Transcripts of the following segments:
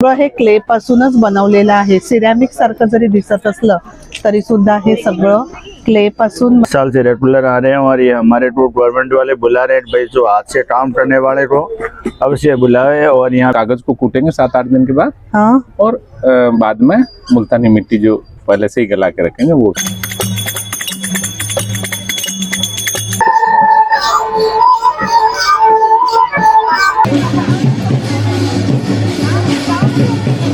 हे क्ले पासूनच बनवलेलं आहे. सिरॅमिक सारखं जरी दिसत असलं तरी सुद्धा हे सगळं क्ले पासून साल से आ रहे हैं और ये हमारे टूर गवर्नमेंट वाले बुला रहे हैं भाई जो हाथ से काम करने वाले को अवश्य बुलाए और यहाँ कागज को कूटेंगे सात आठ दिन के बाद हा। और बाद में मुल्तानी मिट्टी जो पहले से ही गला के रखेंगे वो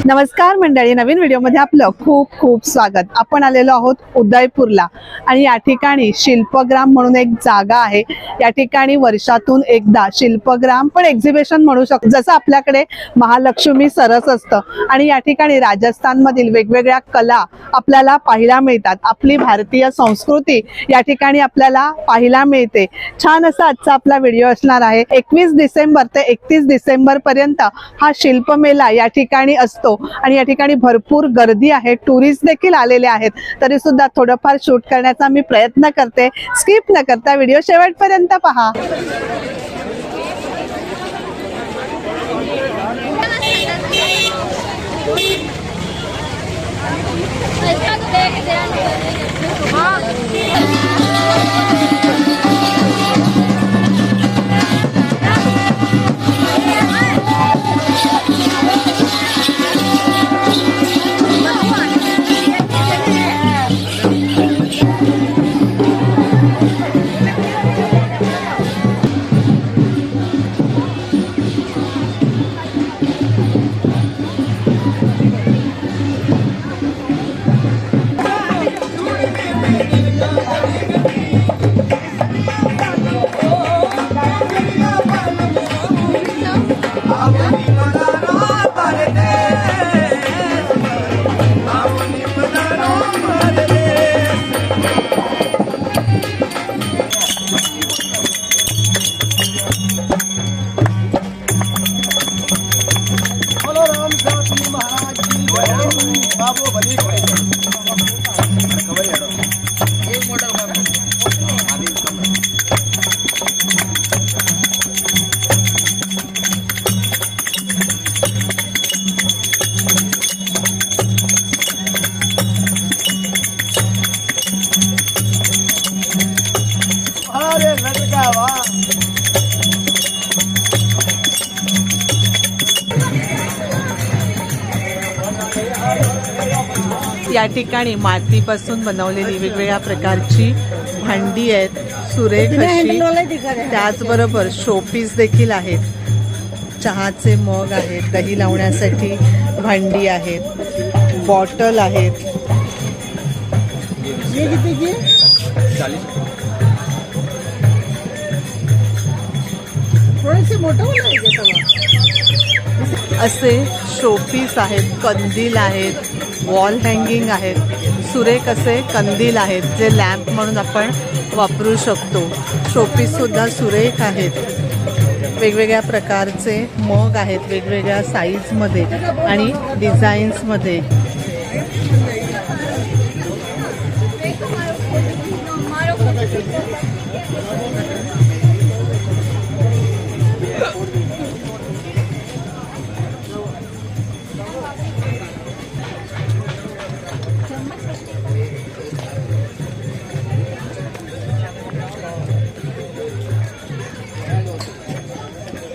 नमस्कार मंडळी नवीन व्हिडिओमध्ये आपलं खूप खूप स्वागत. आपण आलेलो आहोत उदयपूरला आणि या ठिकाणी शिल्पग्राम म्हणून एक जागा आहे. या ठिकाणी वर्षातून एकदा शिल्पग्राम पण एक्झिबिशन म्हणू शकतो. जसं आपल्याकडे महालक्ष्मी सरस असतं आणि या ठिकाणी राजस्थानमधील वेगवेगळ्या कला आपल्याला पाहायला मिळतात. आपली भारतीय संस्कृती या ठिकाणी आपल्याला पाहायला मिळते. छान असा आजचा आपला व्हिडिओ असणार आहे. एकवीस डिसेंबर ते एकतीस डिसेंबर पर्यंत हा शिल्पमेला या ठिकाणी असतो. आणि या ठिकाणी भरपूर गर्दी आहे. टुरिस्ट देखील आलेले आहेत. तरी सुद्धा थोडंफार शूट करण्याचा मी प्रयत्न करते. स्किप न करता व्हिडिओ शेवटपर्यंत पहा. ठिकाणी मातीपासून बनवलेली वेगवेगळ्या प्रकारची भांडी आहेत सुरेख अशी त्याचबरोबर शोपीस देखील आहेत. चहाचे मग आहेत दही लावण्यासाठी भांडी आहेत बॉटल आहेत. असे शोपीस आहेत कंदील आहेत. वॉल हँगिंग आहेत. सुरेख असे कंदील आहेत जे लॅम्प म्हणून आपण वापरू शकतो. शोपीससुद्धा सुरेख आहेत. वेगवेगळ्या प्रकारचे मग आहेत वेगवेगळ्या साईजमध्ये आणि डिझाईन्समध्ये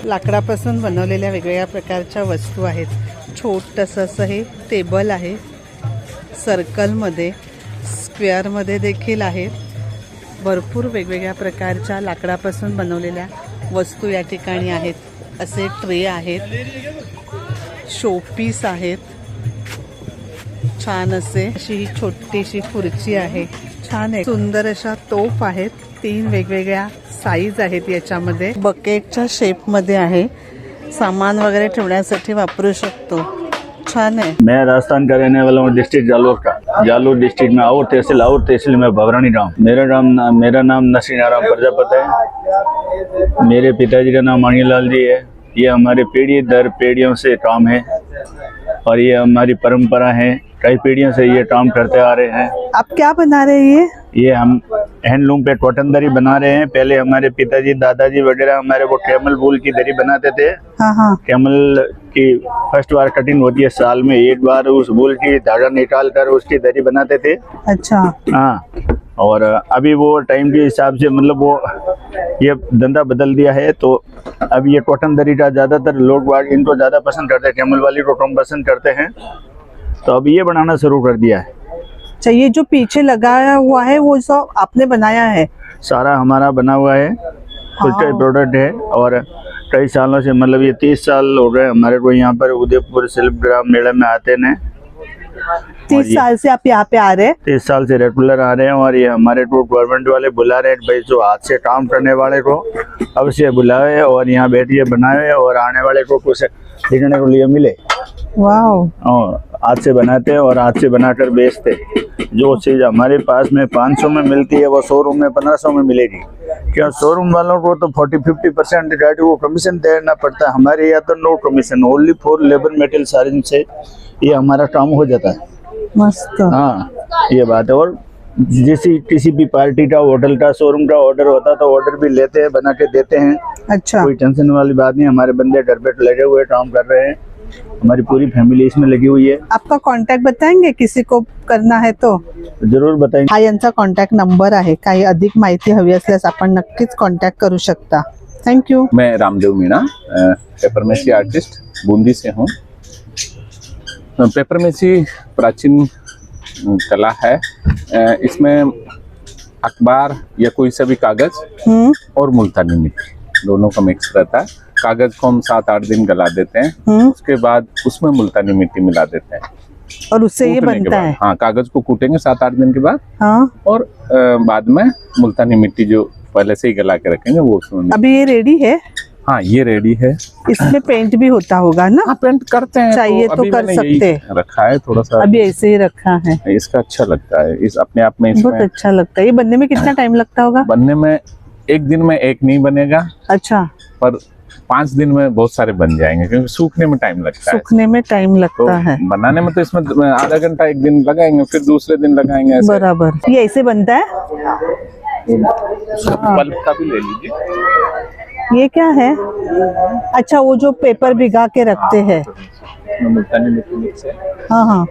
लाकडापासून बनवलेल्या वेगवेगळ्या प्रकारच्या वस्तू आहेत. छोटंसं असं हे टेबल आहे. सर्कलमध्ये स्क्वेअरमध्ये देखील आहेत भरपूर वेगवेगळ्या प्रकारच्या लाकडापासून बनवलेल्या वस्तू या ठिकाणी आहेत. असे ट्रे आहेत. शोपीस आहेत. छान असे अशी ही छोटीशी खुर्ची आहे. छान आहे सुंदर अशा तोफ आहेत. तीन वेगवेगळ्या साईज आहेत याच्यामध्ये. बकेटच्या शेपमध्ये आहे. सामान वगैरे ठेवण्यासाठी वापरू शकतो. छान आहे. मैं राजस्थान का रहने वाला हूँ डिस्ट्रिक्ट जालोर का। जालोर डिस्ट्रिक्ट में और तहसील और तहसील में भवरानी गाँव। मेरा नाम मेरा नाम नसीनाराम प्रजापत है। मेरे पिताजी का नाम मणिलाल जी है। ये हमारे पीढ़ी दर पीढ़ियों से काम है और ये हमारी परंपरा है। कई पीढ़ियों से ये काम करते आ रहे हैं। आप क्या बना रहे हैं ये? ये हम हैंडलूम पे कॉटन दरी बना रहे हैं। पहले हमारे पिताजी दादाजी वगैरह हमारे वो कैमल वूल की दरी बनाते थे। हाँ हाँ। कैमल की फ़र्स्ट बार कटिंग होती है साल में एक बार उस वूल की धागा निकाल कर उसकी दरी बनाते थे। अच्छा। हाँ और अभी वो टाइम के हिसाब से मतलब वो ये धंधा बदल दिया है तो अब ये कॉटन दरी का ज़्यादातर लोग इनको ज़्यादा पसंद करते हैं। कैमल वाली को कम पसंद करते हैं। तो अब ये बनाना शुरू कर दिया है। अच्छा ये जो पीछे लगाया हुआ है वो सब आपने बनाया है? सारा हमारा बना हुआ है। खुद हाँ। प्रोडक्ट है और कई सालों से मतलब ये तीस साल हो गए हमारे को यहाँ पर उदयपुर शिल्पग्राम मेले में आते ने तीस साल से आप यहाँ पे आ रहे हैं? तीस साल से रेगुलर आ रहे हैं और ये हमारे को गवर्नमेंट वाले बुला रहे हैं भाई जो हाथ से काम करने वाले को अवश्य बुलाए और यहाँ बैठिए बनाए और आने वाले को कुछ देखने को लिए मिले। वाह और हाथ से बनाते हैं और हाथ से बनाकर बेचते जो चीज़ हमारे पास में 500 में मिलती है वो शोरूम में 1500 में मिलेगी। क्या शोरूम वालों को तो 40 50 परसेंट गाड़ी को कमीशन देना पड़ता है हमारे यहाँ तो no commission only for labour material सारे से ये हमारा काम हो जाता है। मस्त। हाँ ये बात है। और जैसी किसी भी पार्टी का होटल का शोरूम का ऑर्डर होता है तो ऑर्डर भी लेते हैं बना के देते हैं। अच्छा। कोई टेंशन वाली बात नहीं हमारे बंदे घर बैठ लगे हुए काम कर रहे हैं। हमारी पूरी फैमिली इसमें लगी हुई है। आपका कॉन्टॅक्ट बताएंगे? किसी को करना है तो? जरूर बताएंगे। हा यांचा कॉन्टॅक्ट नंबर आहे. काही अधिक माहिती हवी असल्यास आपण नक्कीच कॉन्टॅक्ट करू शकता. थँक्यू मैं Ramdev Meena papier mache artist Bundi से हूँ। पेपरमेसी प्राचीन कला है। अ, इसमें अखबार या कोई सा भी कागज हम्म। और मुल्तानी मिट्टी दोनों का मिक्स रहता है। कागज़ को हम सात आठ दिन गला देते हैं। हम्म। उसके बाद उसमें मुल्तानी मिट्टी मिला देते हैं। और उससे ये बनता है? हाँ कागज़ को कूटेंगे सात आठ दिन के बाद। हाँ। और बाद में मुल्तानी मिट्टी जो पहले से ही गला के रखेंगे वो उसमें अभी ये रेडी है? हाँ ये रेडी है। इसमें पेंट भी होता होगा ना? हाँ पेंट करते हैं चाहिए तो अभी कर सकते रखा है थोड़ा सा अभी ऐसे ही रखा है। इसका अच्छा लगता है। इस अपने आप में बहुत अच्छा लगता है। ये बनने में कितना टाइम लगता होगा? बनने में एक दिन में एक नहीं बनेगा। अच्छा। पर पांच दिन में बहुत सारे बन जाएंगे क्योंकि सूखने में टाइम लगता है। सूखने में टाइम तो लगता है। बनाने में तो इसमें आधा घंटा एक दिन लगाएंगे फिर दूसरे दिन लगाएंगे ऐसे। बराबर। ये ऐसे बनता है? पल्प का भी ले लीजिए। ये क्या है? अच्छा वो जो पेपर भिगा के रखते हैं। है हा। हा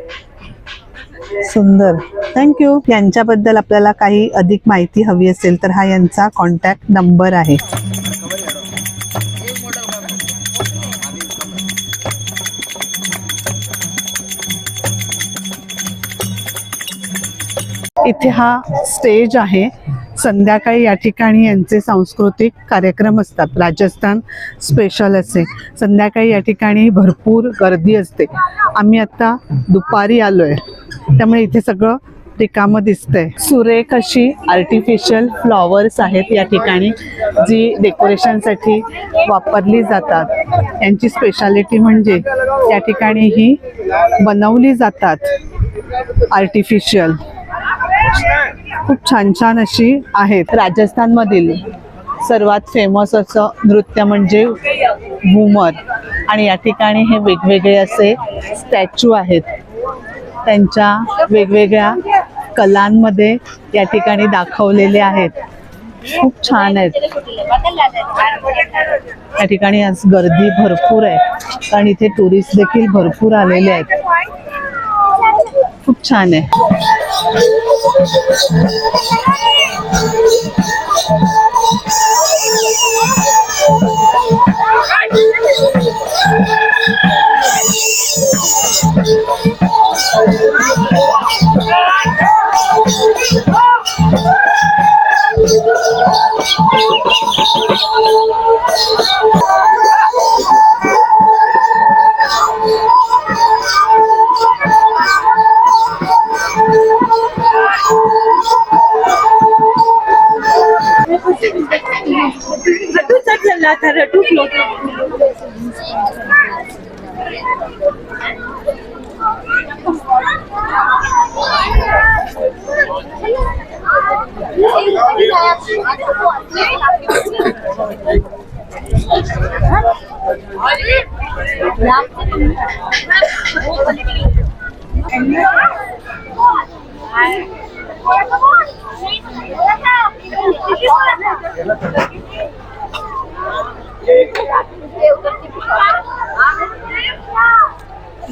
सुंदर। थँक्यू यांच्याबद्दल आपल्याला काही अधिक माहिती हवी असेल तर हा यांचा कॉन्टॅक्ट नंबर आहे. इथे हा स्टेज आहे. संध्याकाळी या ठिकाणी यांचे सांस्कृतिक कार्यक्रम असतात. राजस्थान स्पेशल असे. संध्याकाळी या ठिकाणी भरपूर गर्दी असते. आम्ही आता दुपारी आलोय. त्यामुळे इथे सगळं रिकामं दिसतंय. सुरेख अशी आर्टिफिशियल फ्लॉवर्स आहेत या ठिकाणी जी डेकोरेशनसाठी वापरली जातात. यांची स्पेशालिटी म्हणजे या ठिकाणी ही बनवली जातात. आर्टिफिशियल खूप छान छान अशी आहेत. राजस्थानमधील सर्वात फेमस असं नृत्य म्हणजे घुमर. आणि या ठिकाणी हे वेगवेगळे असे स्टॅच्यू आहेत. त्यांच्या वेगवेगळ्या कलांमध्ये या ठिकाणी दाखवलेले आहेत. खूप छान आहेत. या ठिकाणी आज गर्दी भरपूर आहे. कारण इथे टुरिस्ट देखील भरपूर आलेले आहेत. खूप छान आहे. Oh, la cho kênh Ghiền Mì Gõ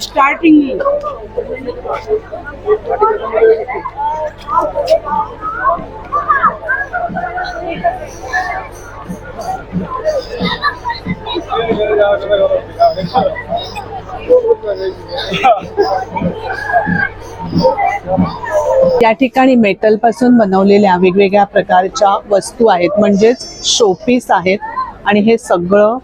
starting या ठिकाणी मेटलपासून बनवलेल्या वेगवेगळ्या प्रकारच्या वस्तू आहेत म्हणजेच शोपीस आहेत. आणि हे सगळं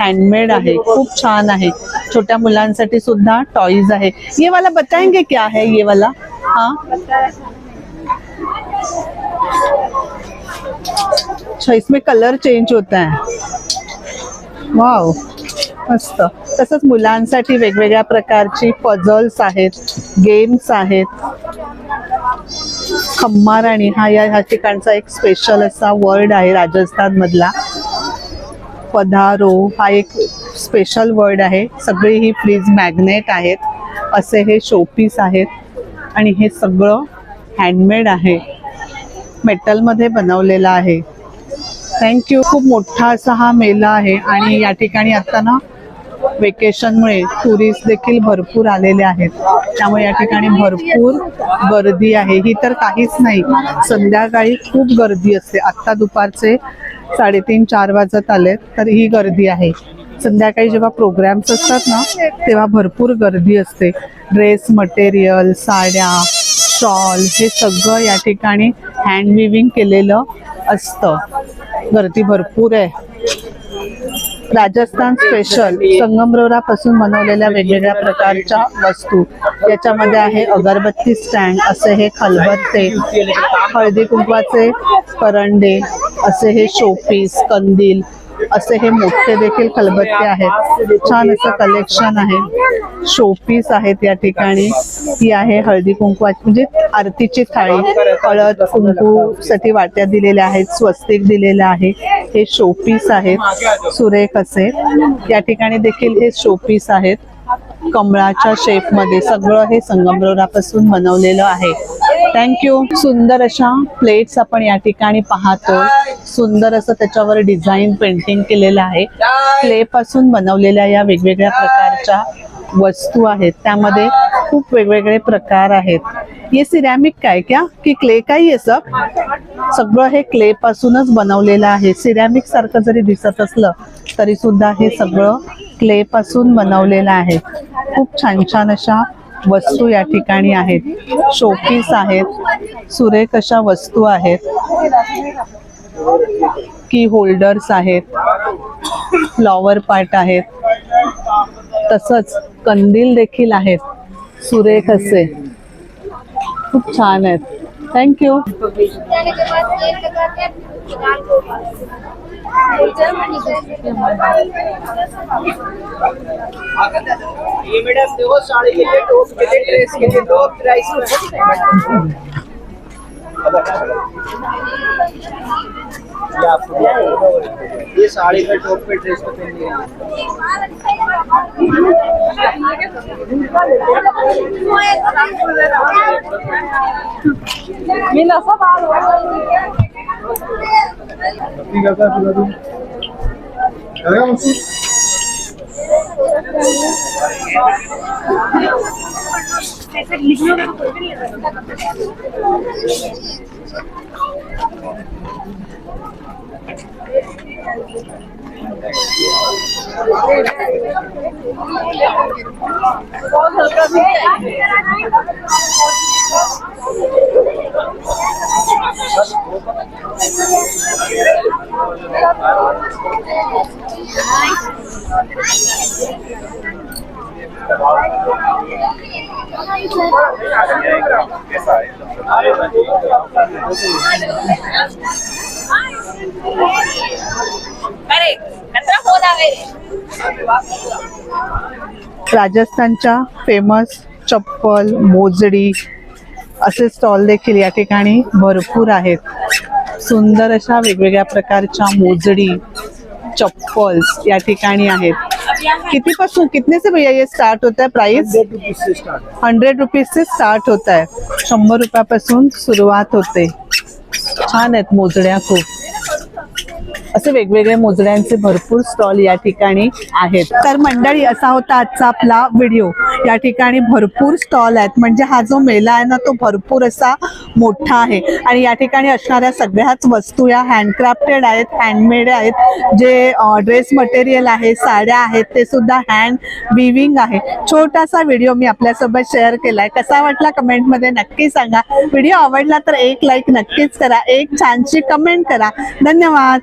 हँडमेड आहे. खूप छान आहे. छोट्या मुलांसाठी सुद्धा टॉईज आहे. ये वाला बताएंगे क्या है ये वाला हाँ? अच्छा इसमें कलर चेंज होता है. वाव मस्त. तसंच मुलांसाठी वेगवेगळ्या प्रकारची पझल्स आहेत गेम्स आहेत. खम्माराणी हा या ह्या ठिकाणचा एक स्पेशल असा वर्ड आहे राजस्थान मधला पधारो हा एक स्पेशल वर्ड आहे. सगळी ही फ्रीज मॅग्नेट आहेत. असे हे शोपीस आहेत. आणि हे सगळं हँडमेड आहे. मेटलमध्ये बनवलेलं आहे. थँक्यू खूप मोठा असा हा मेला आहे. आणि या ठिकाणी आता ना वेकेशनमुळे टुरिस्ट देखील भरपूर आलेले आहेत. त्यामुळे या ठिकाणी भरपूर गर्दी आहे. ही तर काहीच नाही. संध्याकाळी खूप गर्दी असते. आत्ता दुपारचे साडेतीन चार वाजत आलेत. तर ही गर्दी आहे. संध्याकाळी जेव्हा प्रोग्राम्स असतात ना तेव्हा भरपूर गर्दी असते. ड्रेस मटेरियल साड्या शॉल हे सगळं या ठिकाणी हँड विविंग केलेलं असतं. गर्दी भरपूर आहे. राजस्थान स्पेशल संगमरवरापासून बनवलेल्या वेगवेगळ्या प्रकारच्या वस्तू. याच्यामध्ये आहे अगरबत्ती स्टँड असे हे खलबत्ते हळदी कुंकवाचे करंडे असे हे शोपीस कंदील असे हे मोठे देखील खलबत्ते आहेत. छान असं कलेक्शन आहे. शोपीस आहेत या ठिकाणी. ही आहे हळदी कुंकवाची म्हणजे आरतीची थाळी. हळद कुंकू साठी वाट्या दिलेल्या आहेत स्वस्तिक दिलेलं आहे. हे शोपीस आहेत. सुरेख असे. या ठिकाणी देखील हे शोपीस आहेत. कमळाच्या शेपमध्ये सगळं हे संगमरवरापासून बनवलेलं आहे. थँक्यू सुंदर अशा प्लेट्स आपण या ठिकाणी पाहतो. सुंदर असं त्याच्यावर डिझाईन पेंटिंग केलेलं आहे. क्ले पासून बनवलेल्या या वेगवेगळ्या प्रकारच्या वस्तू आहेत. त्यामध्ये खूप वेगवेगळे प्रकार आहेत. हे सिरॅमिक काय क्या? की क्ले काय आहे सब सगळं हे क्ले पासूनच बनवलेलं आहे. सिरॅमिक सारखं जरी दिसत असलं तरी सुद्धा हे सगळं क्ले पासून बनवलेलं आहे खूप छान छान अशा वस्तू या ठिकाणी आहेत. शोपीस आहेत. सुरेख अशा वस्तू आहेत. की होल्डर्स आहेत. फ्लॉवर पार्ट आहेत. तसंच कंदील देखील आहेत. सुरेख असे. खूप छान आहेत. थँक्यू जाने के बाद तेल लगाते हैं दाल को ये मैडम देखो साड़ी के लिए टॉप के लिए ड्रेस के लिए दो प्राइस में ये आपको ये साड़ी पे टॉप पे ड्रेस पे पहन लिया अरे राजस्थानच्या फेमस चप्पल मोजडी असे स्टॉल देखील या ठिकाणी भरपूर आहेत. सुंदर अशा वेगवेगळ्या प्रकारच्या मोजडी चप्पल्स या ठिकाणी आहेत. किती पासून कितने से भैया ये स्टार्ट होता है प्राइस हंड्रेड रुपीज से स्टार्ट होता है शंभर रुपयापासून सुरुवात होते. छान आहेत मोजड्या खूप. असे वेगवेगळे मोजड्यांचे भरपूर स्टॉल या ठिकाणी आहेत. तर मंडळी असा होता आजचा आपला व्हिडिओ. या ठिकाणी भरपूर स्टॉल आहेत. म्हणजे हा जो मेला आहे ना तो भरपूर असा मोठा आहे. आणि या ठिकाणी असणाऱ्या सगळ्याच वस्तू या हँडक्राफ्टेड आहेत हँडमेड आहेत. जे ड्रेस मटेरियल आहे साड्या आहेत ते सुद्धा हँड विविंग आहे. छोटासा व्हिडिओ मी आपल्यासोबत शेअर केलाय. कसा वाटला कमेंटमध्ये नक्की सांगा. व्हिडिओ आवडला तर एक लाईक नक्कीच करा. एक छानशी कमेंट करा. धन्यवाद.